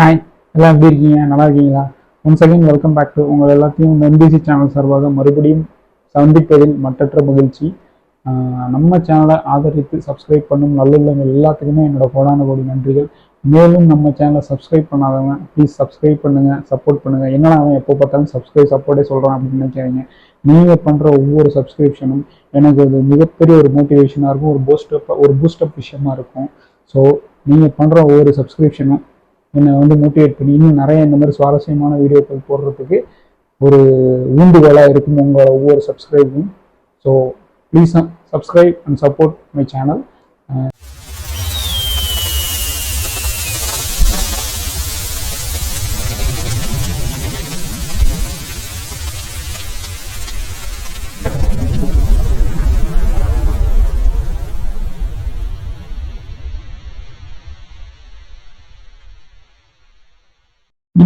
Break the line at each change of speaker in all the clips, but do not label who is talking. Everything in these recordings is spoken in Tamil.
ஹாய் எல்லாம் எப்படி இருக்கீங்க நல்லா இருக்கீங்களா once again welcome back to உங்கள் எல்லாத்தையும் எம்பிசி சேனல் சார்பாக மறுபடியும் சந்திப்பதில் மற்றற்ற மகிழ்ச்சி நம்ம சேனலை ஆதரித்து சப்ஸ்கிரைப் பண்ணும் நல்லுள்ளங்கள் எல்லாத்துக்குமே என்னோட கோடான கோடி நன்றிகள் மேலும் நம்ம சேனலை சப்ஸ்கிரைப் பண்ணாதவங்க ப்ளீஸ் சப்ஸ்கிரைப் பண்ணுங்கள் சப்போர்ட் பண்ணுங்கள் என்னடா அவன் எப்போ பார்த்தாலும் சப்ஸ்கிரைப் சப்போர்ட்டே சொல்கிறான் அப்படின்னு நினைக்காதீங்க நீங்கள் பண்ணுற ஒவ்வொரு சப்ஸ்கிரிப்ஷனும் எனக்கு அது மிகப்பெரிய ஒரு மோட்டிவேஷனாக இருக்கும் ஒரு பூஸ்டப் ஒரு பூஸ்டப் விஷயமா இருக்கும் ஸோ நீங்கள் பண்ணுற ஒவ்வொரு சப்ஸ்கிரிப்ஷனும் என்னை வந்து மோட்டிவேட் பண்ணி இன்னும் நிறைய இந்த மாதிரி சுவாரஸ்யமான வீடியோக்கள் போடுறதுக்கு ஒரு ஊண்டுகோலாக இருக்கும் உங்களோட ஒவ்வொரு சப்ஸ்கிரைபும் so please subscribe and support my channel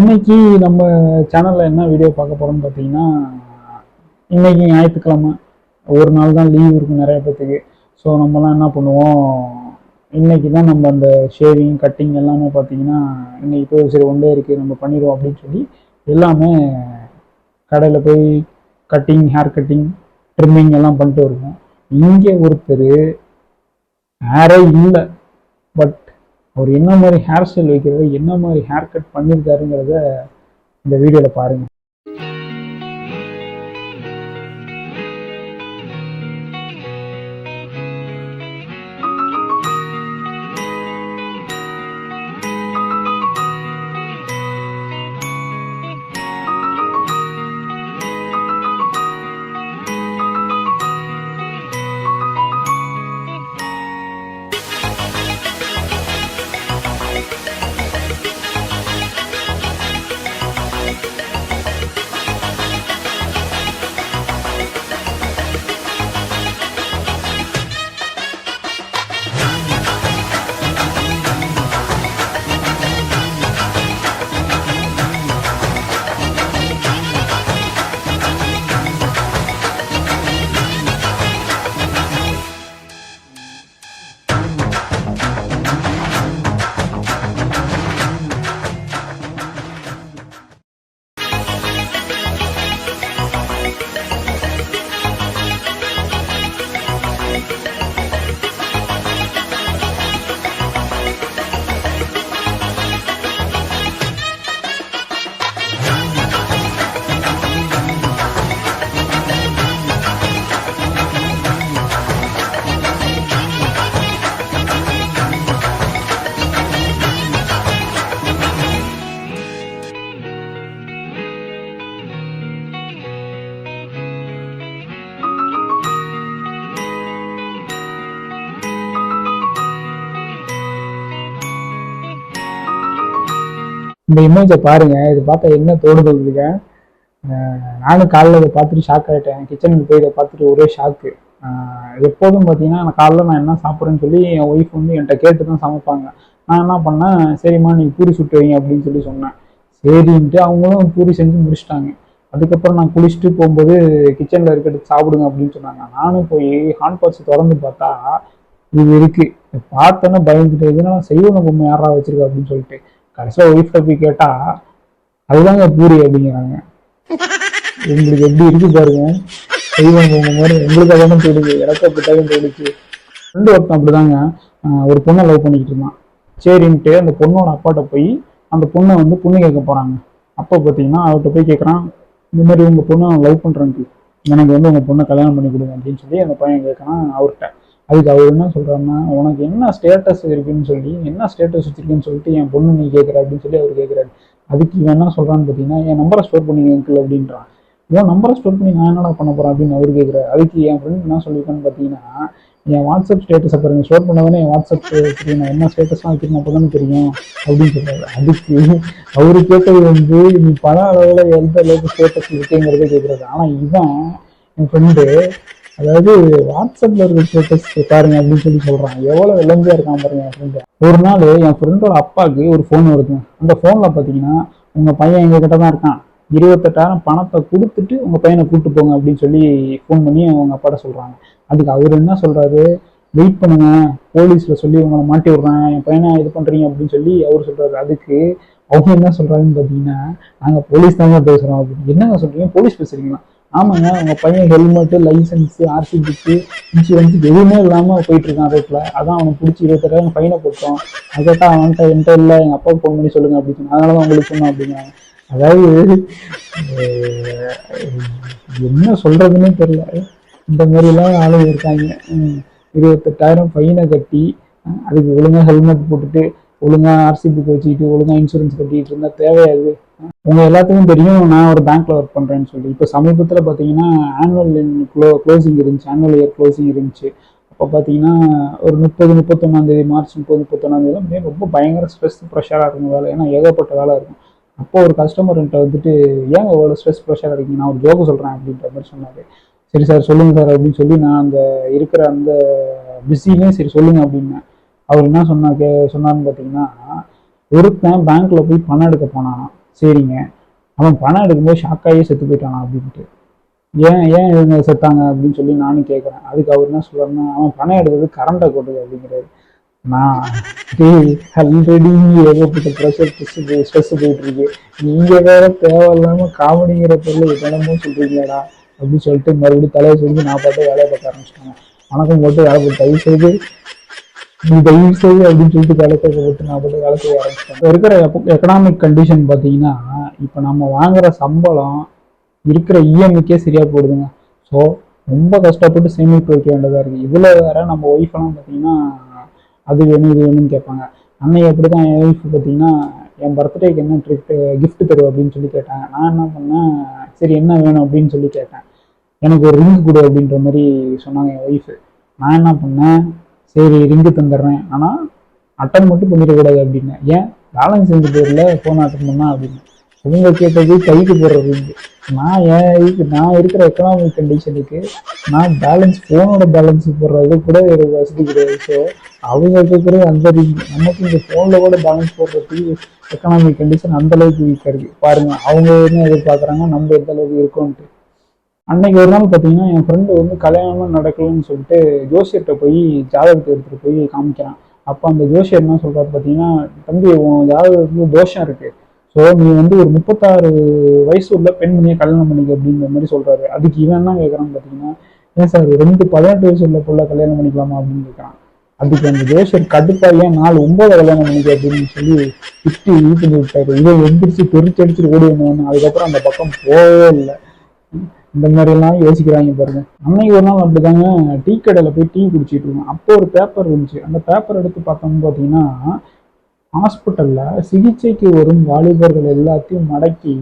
இன்னைக்கு நம்ம சேனலில் என்ன வீடியோ பார்க்க போகிறோம்னு பார்த்தீங்கன்னா இன்னைக்கு ஞாயிற்றுக்கிழமை ஒரு நாள் தான் லீவ் இருக்கும் நிறைய பேத்துக்கு ஸோ நம்மலாம் என்ன பண்ணுவோம் இன்னைக்கு தான் நம்ம அந்த ஷேவிங் கட்டிங் எல்லாமே பார்த்தீங்கன்னா இன்னைக்கு போய் சரி ஒன்றே இருக்குது நம்ம பண்ணிடுவோம் அப்படின்னு சொல்லி எல்லாமே கடையில் போய் கட்டிங் ஹேர் கட்டிங் ட்ரிம்மிங் எல்லாம் பண்ணிட்டு வருவோம் இங்கே ஒருத்தர் ஹேரே இல்லை அவர் என்ன மாதிரி ஹேர் ஸ்டைல் வைக்கிறது என்ன மாதிரி ஹேர் கட் பண்ணியிருக்காருங்கிறத இந்த வீடியோவில் பாருங்கள் இந்த இமேஜை பாருங்க இது பார்த்தா என்ன தோடுது உங்களுக்கு நானும் காலைல இதை பார்த்துட்டு ஷாக் ஆகிட்டேன் கிச்சனுக்கு போய் இதை பார்த்துட்டு ஒரே ஷாக்கு எப்போதும் பார்த்தீங்கன்னா காலைல நான் என்ன சாப்பிட்றேன்னு சொல்லி என் ஒய்ஃப் வந்து என்கிட்ட கேட்டு தான் சமைப்பாங்க நான் என்ன பண்ணேன் சரிம்மா நீ பூரி சுட்டு வைங்க அப்படின்னு சொல்லி சொன்னேன் சரின்ட்டு அவங்களும் பூரி செஞ்சு முடிச்சிட்டாங்க அதுக்கப்புறம் நான் குளிச்சுட்டு போகும்போது கிச்சனில் இருக்கிறது சாப்பிடுங்க அப்படின்னு சொன்னாங்க நானும் போய் ஹாண்ட் பாக்ஸ் திறந்து பார்த்தா இது இருக்குது பார்த்தோன்னே பயந்துட்டு இதனால் செய்வோம் பொம்மை யாரா வச்சிருக்கா அப்படின்னு சொல்லிட்டு கடைசியில் ஒய்ஃப்ட போய் கேட்டா அதுதாங்க பூரி அப்படிங்கிறாங்க எங்களுக்கு எப்படி இருக்கு பாருங்க தெய்வம் மாதிரி எங்களுக்கு அதான் தோணுச்சு எனக்கு தோணுச்சு ரெண்டு ஒருத்தன் அப்படிதாங்க ஒரு பொண்ணை லவ் பண்ணிக்கிட்டு இருந்தான் சரின்ட்டு அந்த பொண்ணோட அப்பாட்ட போய் அந்த பொண்ணை வந்து பொண்ணு கேட்க போறாங்க அப்போ பார்த்தீங்கன்னா அவர்கிட்ட போய் கேட்குறான் இந்த மாதிரி உங்கள் பொண்ணை லவ் பண்ணுறேன் எனக்கு வந்து உங்கள் பொண்ணை கல்யாணம் பண்ணி கொடுங்க அப்படின்னு சொல்லி அந்த பையன் கேட்குறான் அவர்கிட்ட அதுக்கு அவர் என்ன சொல்கிறாருன்னா உனக்கு என்ன ஸ்டேட்டஸ் இருக்குன்னு சொல்லி என்ன ஸ்டேட்டஸ் வச்சிருக்குன்னு சொல்லிட்டு என் பொண்ணு நீ கேட்குற அப்படின்னு சொல்லி அவர் கேட்குறாரு அதுக்கு இவன் என்ன சொல்கிறான்னு பார்த்தீங்கன்னா என் நம்பரை ஸ்டோர் பண்ணி வைக்கல அப்படின்றான் இவன் நம்பரை ஸ்டோர் பண்ணி நான் என்னடா பண்ண போகிறேன் அப்படின்னு அவர் கேட்குறாரு அதுக்கு என் ஃப்ரெண்ட் என்ன சொல்லியிருக்கான்னு பார்த்தீங்கன்னா என் வாட்ஸ்அப் ஸ்டேட்டஸ் அப்புறம் பாருங்க ஸ்டோர் பண்ணதானே என் வாட்ஸ்அப் நான் என்ன ஸ்டேட்டஸ்லாம் வைக்கிறேன் அப்போ தானே தெரியும் அப்படின்னு சொல்கிறாரு அதுக்கு அவர் கேட்டது வந்து நீ பல அளவில் எந்த அளவுக்கு ஸ்டேட்டஸ் இருக்குங்கிறத கேட்குறாரு ஆனால் இவன் என் ஃப்ரெண்டு அதாவது வாட்ஸ்அப்பில் இருக்கிற டெஸ்ட் பாருங்க அப்படின்னு சொல்லி சொல்கிறாங்க எவ்வளோ இளஞ்சியாக இருக்கான் பாருங்க என் ஒரு நாள் என் ஃப்ரெண்டோட அப்பாவுக்கு ஒரு ஃபோன் வருது அந்த ஃபோனில் பார்த்தீங்கன்னா உங்கள் பையன் எங்ககிட்ட தான் இருக்கான் இருபத்தெட்டாயிரம் பணத்தை கொடுத்துட்டு உங்கள் பையனை கூப்பிட்டு போங்க அப்படின்னு சொல்லி ஃபோன் பண்ணி அவங்க அப்பாட்ட சொல்கிறாங்க அதுக்கு அவர் என்ன சொல்கிறாரு வெயிட் பண்ணுங்க போலீஸில் சொல்லி உங்களை மாட்டி விடுறேன் என் பையனை இது பண்ணுறீங்க அப்படின்னு சொல்லி அவர் சொல்கிறாரு அதுக்கு அவங்க என்ன சொல்கிறாங்கன்னு பார்த்தீங்கன்னா நாங்கள் போலீஸ் தாங்க பேசுகிறோம் அப்படின்னு என்னங்க சொல்கிறீங்க போலீஸ் பேசுகிறீங்களா ஆமாங்க அவங்க பையன் helmet licence RC book insurance எதுவுமே இல்லாமல் போயிட்டுருக்கான் ரேட்டில் அதான் அவனை பிடிச்சி இருபத்தெட்டாயிரம் பையனை போட்டோம் அது அவன்கிட்ட என்கிட்ட இல்லை எங்கள் அப்பா ஃபோன் பண்ணி சொல்லுங்கள் அப்படின்னு அதனால தான் உங்களுக்கு சொன்னோம் அப்படிங்கிறாங்க அதாவது என்ன சொல்கிறதுனே தெரில இந்த மாதிரிலாம் ஆளுங்க இருக்காங்க இருபத்தெட்டாயிரம் ஃபைனை கட்டி அதுக்கு ஒழுங்காக ஹெல்மெட் போட்டுட்டு ஒழுங்காக ஆர்சிபி வச்சுக்கிட்டு ஒழுங்காக இன்சூரன்ஸ் கட்டிக்கிட்டு இருந்தால் தேவையாது உங்கள் எல்லாத்துக்கும் தெரியும் நான் ஒரு பேங்க்கில் ஒர்க் பண்ணுறேன்னு சொல்லி இப்போ சமீபத்தில் பார்த்தீங்கன்னா ஆனுவல் க்ளோ க்ளோசிங் இருந்துச்சு ஆனுவல் இயர் க்ளோசிங் இருந்துச்சு அப்போ பார்த்தீங்கன்னா ஒரு முப்பது முப்பத்தொன்னாந்தேதி மார்ச் முப்பது முப்பத்தொன்னாந்தேதிலாம் அப்படியே ரொம்ப பயங்கர ஸ்ட்ரெஸ் ப்ரெஷராக இருக்கும் வேலை ஏன்னா ஏகப்பட்ட வேலை இருக்கும் அப்போ ஒரு கஸ்டமர்கிட்ட வந்துட்டு ஏன் இவ்வளோ ஸ்ட்ரெஸ் ப்ரெஷராக இருக்கீங்க நான் ஒரு ஜோக்கு சொல்கிறேன் அப்படின்ற மாதிரி சொன்னார் சரி சார் சொல்லுங்கள் சார் அப்படின்னு சொல்லி நான் அந்த இருக்கிற அந்த பிஸிலையும் சரி சொல்லுங்கள் அப்படின்னேன் அவர் என்ன சொன்ன கே சொன்னார்னு பார்த்தீங்கன்னா ஒருத்தன் பேங்க்கில் போய் பணம் எடுக்க போனானா சரிங்க அவன் பணம் எடுக்கும்போது ஷாக்காகியே செத்து போயிட்டானா அப்படின்ட்டு ஏன் ஏன் இவங்க செத்தாங்க அப்படின்னு சொல்லி நானும் கேட்குறேன் அதுக்கு அவர் என்ன சொல்லணும்னா அவன் பணம் எடுக்கிறது கரண்டை கொடுது அப்படிங்கிறது நான் ஏகப்பட்ட ப்ரெஷர் ஸ்ட்ரெஸ் போயிட்டு இருக்கு நீங்கள் வேற தேவையில்லாமல் காமெடிங்கிற பொருள் தினமும் சொல்றீங்களா அப்படின்னு சொல்லிட்டு மறுபடியும் தலையை சொல்லி நான் பார்த்து வேலையை பார்க்க ஆரம்பிச்சிட்டேன் வணக்கம் போட்டு வேலை தயவு செய்து தயவு செய்து அப்படின்னு சொல்லிட்டு விளக்கை விட்டு நான் போட்டு விளக்க ஆரம்பிச்சேன் இப்போ இருக்கிற எக்கனாமிக் கண்டிஷன் பார்த்தீங்கன்னா இப்போ நம்ம வாங்குற சம்பளம் இருக்கிற இஎம்ஐக்கே e சரியாக போடுதுங்க ஸோ ரொம்ப கஷ்டப்பட்டு சேமிப்பு வைக்க வேண்டியதாக இருக்குது இதில் வேற நம்ம ஒய்ஃபெல்லாம் பார்த்தீங்கன்னா அது வேணும் இது வேணும்னு கேட்பாங்க அன்னைக்கு அப்படி தான் என் ஒய்ஃப் பார்த்தீங்கன்னா என் பர்த்டேக்கு என்ன ட்ரிஃப்ட் கிஃப்ட் தரும் அப்படின்னு சொல்லி கேட்டேன் நான் என்ன பண்ணேன் சரி என்ன வேணும் அப்படின்னு சொல்லி கேட்டேன் எனக்கு ஒரு ரிங் கொடு அப்படின்ற மாதிரி சொன்னாங்க என் ஒய்ஃப் நான் என்ன பண்ணேன் சரி ரிங்கு தந்துடுறேன் ஆனால் அட்டன் மட்டும் பண்ணிடக்கூடாது அப்படின்னு ஏன் பேலன்ஸ் செஞ்சு பேரில் ஃபோன் அட்டன் பண்ணா அப்படின்னு உங்க கேட்டது கைக்கு போடுற ரிங்கு நான் ஏன் நான் இருக்கிற எக்கனாமிக் கண்டிஷனுக்கு நான் பேலன்ஸ் ஃபோனோட பேலன்ஸ் போடுறது கூட ஒரு வசதி கிடையாது ஸோ அவங்க கேட்குறது அந்த ரிங்கு நமக்கு இந்த ஃபோனில் கூட பேலன்ஸ் போடுறதுக்கு எக்கனாமிக் கண்டிஷன் அந்தளவுக்கு வீக்காக இருக்குது பாருங்கள் அவங்க என்ன எதிர்பார்க்குறாங்க நம்ம எந்த அளவுக்கு இருக்கோன்ட்டு அன்னைக்கு ஒரு நாள் பார்த்தீங்கன்னா என் ஃப்ரெண்டு வந்து கல்யாணம் நடக்கலன்னு சொல்லிட்டு ஜோசியர்கிட்ட போய் ஜாதகத்தை எடுத்துகிட்டு போய் காமிக்கிறான் அப்போ அந்த ஜோசியர் என்ன சொல்கிறாரு பார்த்தீங்கன்னா தம்பி உன் ஜாதகத்துக்கு தோஷம் இருக்குது ஸோ நீ வந்து ஒரு முப்பத்தாறு வயசு உள்ள பெண்மணியை கல்யாணம் பண்ணிக்க அப்படிங்கிற மாதிரி சொல்கிறாரு அதுக்கு இவன் என்ன கேட்குறான்னு பார்த்தீங்கன்னா ஏன் சார் ரெண்டு பதினெட்டு வயசு உள்ள பிள்ளை கல்யாணம் பண்ணிக்கலாமா அப்படின்னு கேட்குறான் அதுக்கு அந்த ஜோசியர் கடுப்பாக ஏன் நாலு ஒம்பது கல்யாணம் பண்ணிக்க அப்படின்னு சொல்லி திட்டி வீட்டு விட்டாரு இதை எந்திரிச்சு பெருத்து அடிச்சுட்டு ஓடி வந்தவன் அதுக்கப்புறம் அந்த பக்கம் போகவே இல்லை இந்த மாதிரிலாம் யோசிக்கிறாங்க பாருங்க அன்னைக்கு ஒரு நாள் அப்படிதாங்க டீ கடையில் போய் டீ குடிச்சிட்டு இருக்கோம் அப்போ ஒரு பேப்பர் இருந்துச்சு அந்த பேப்பர் எடுத்து பார்த்தோம்னு பார்த்தீங்கன்னா ஹாஸ்பிட்டலில் சிகிச்சைக்கு வரும் வாலிபர்கள் எல்லாத்தையும் மடக்கி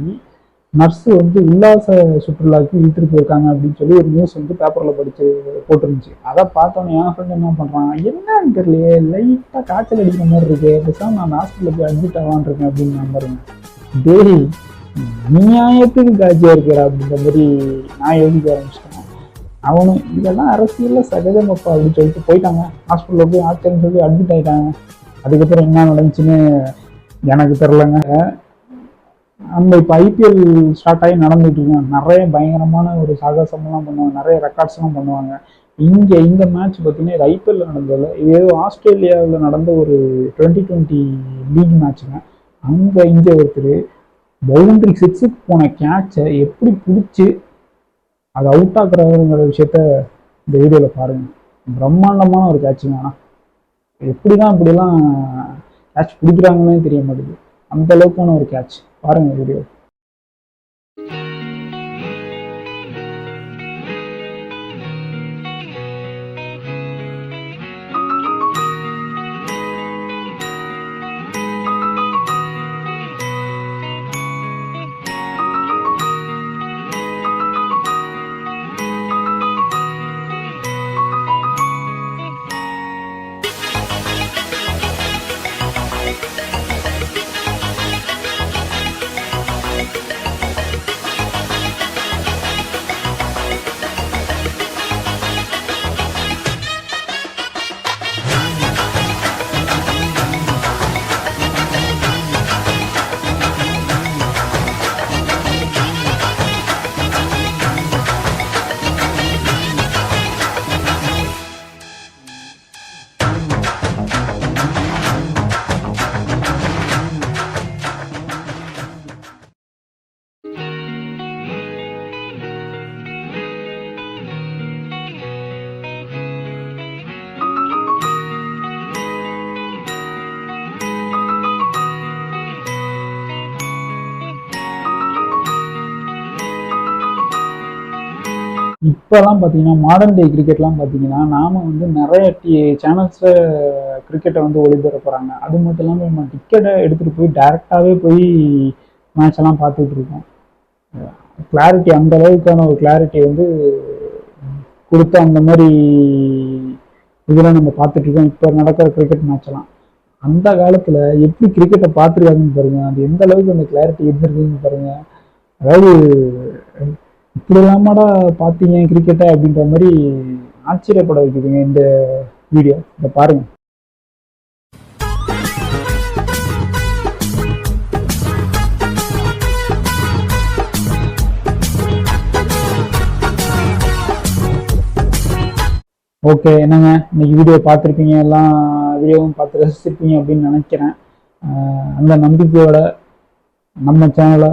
நர்ஸு வந்து உல்லாச சுற்றுலாவுக்கு இழுத்துட்டு போயிருக்காங்க அப்படின்னு சொல்லி ஒரு நியூஸ் வந்து பேப்பரில் படித்து போட்டுருந்துச்சு அதை பார்த்தோன்னே என் ஃப்ரெண்ட் என்ன பண்ணுறான் என்னன்னு தெரியலையே லைட்டாக காய்ச்சல் அடிக்கிற மாதிரி இருக்கு பேசாமல் நான் ஹாஸ்பிட்டலில் போய் அட்மிட் ஆகான் இருக்கேன் அப்படின்னு பாருங்க டெய்லி நியாயத்துக்கு காட்சியா இருக்கிறா அப்படின்ற மாதிரி நான் யோசிக்க ஆரம்பிச்சிட்டேன் அவனும் இதெல்லாம் அரசியலில் சகஜ அப்பா அப்படின்னு சொல்லிட்டு போயிட்டாங்க ஹாஸ்பிட்டல் போய் ஆச்சரியம் சொல்லி அட்மிட் ஆயிட்டாங்க அதுக்கப்புறம் என்ன நடந்துச்சுன்னு எனக்கு தெரிலங்க நம்ம இப்போ ஐபிஎல் ஸ்டார்ட் ஆகி நடந்துட்டு இருக்கோம் நிறைய பயங்கரமான ஒரு சாகசம்லாம் பண்ணுவாங்க நிறைய ரெக்கார்ட்ஸ்லாம் பண்ணுவாங்க இங்கே இந்த மேட்ச் பார்த்தீங்கன்னா இது ஐபிஎல்ல நடந்ததில்ல இது ஏதோ ஆஸ்திரேலியாவில் நடந்த ஒரு டுவெண்ட்டி டுவெண்ட்டி லீக் மேட்ச்சுங்க அங்கே இங்கே ஒருத்தர் பவுண்டரி சிக்ஸுக்கு போன கேட்சை எப்படி பிடிச்சி அதை அவுட் ஆக்குறாருங்கிற விஷயத்த இந்த வீடியோவில் பாருங்கள் பிரம்மாண்டமான ஒரு கேட்சுங்க ஆனால் எப்படி தான் இப்படிலாம் கேட்ச் பிடிக்கிறாங்கன்னே தெரிய மாட்டேங்குது அந்த அளவுக்கான ஒரு கேட்ச் பாருங்கள் வீடியோ இப்போலாம் பார்த்தீங்கன்னா மாடர்ன் டே கிரிக்கெட்லாம் பார்த்தீங்கன்னா நாம் வந்து நிறைய டி சேனல்ஸில் கிரிக்கெட்டை வந்து ஒளிபெற போகிறாங்க அது மட்டும் இல்லாமல் நம்ம டிக்கெட்டை எடுத்துகிட்டு போய் டேரெக்டாகவே போய் மேட்செல்லாம் பார்த்துட்ருக்கோம் கிளாரிட்டி அந்த அளவுக்கான ஒரு கிளாரிட்டி வந்து கொடுத்து அந்த மாதிரி இதெல்லாம் நம்ம பார்த்துட்ருக்கோம் இப்போ நடக்கிற கிரிக்கெட் மேட்செல்லாம் அந்த காலத்தில் எப்படி கிரிக்கெட்டை பார்த்துருக்காங்கன்னு பாருங்கள் அது எந்த அளவுக்கு அந்த கிளாரிட்டி இருந்திருக்குன்னு பாருங்கள் அதாவது இப்படி இல்லாமடா பார்த்தீங்க கிரிக்கெட்டை அப்படின்ற மாதிரி ஆச்சரியப்பட வைக்குதுங்க இந்த வீடியோ இதை பாருங்க ஓகே என்னங்க இன்னைக்கு வீடியோ பார்த்துருப்பீங்க எல்லாம் வீடியோவும் பார்த்து ரசிச்சிருப்பீங்க அப்படின்னு நினைக்கிறேன் அந்த நம்பிக்கையோட நம்ம சேனலை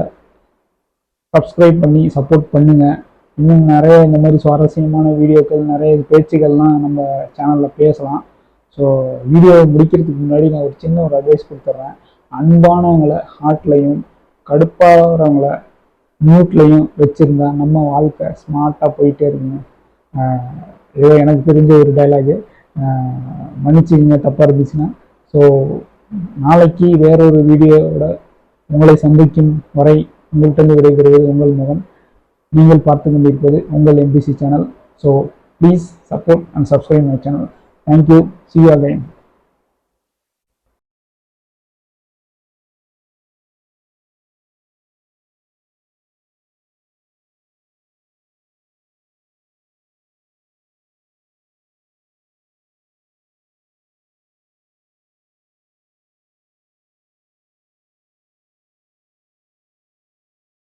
சப்ஸ்கிரைப் பண்ணி சப்போர்ட் பண்ணுங்கள் இன்னும் நிறைய இந்த மாதிரி சுவாரஸ்யமான வீடியோக்கள் நிறைய பேச்சுக்கள்லாம் நம்ம சேனலில் பேசலாம் ஸோ வீடியோவை முடிக்கிறதுக்கு முன்னாடி நான் ஒரு சின்ன ஒரு அட்வைஸ் கொடுத்துட்றேன் அன்பானவங்களை ஹார்ட்லையும் கடுப்பாகிறவங்கள மியூட்லையும் வச்சுருந்தா நம்ம வாழ்க்கை ஸ்மார்ட்டாக போயிட்டே இருங்க இது எனக்கு தெரிஞ்ச ஒரு டைலாகு மன்னிச்சுக்கங்க தப்பாக இருந்துச்சுன்னா ஸோ நாளைக்கு வேறொரு வீடியோவோட உங்களை சந்திக்கும் வரை உங்கள்கிட்ட விடைபெறுவது உங்கள் முகம் நீங்கள் பார்த்து கொண்டிருப்பது உங்கள் MBC channel so please support and subscribe my channel thank you see again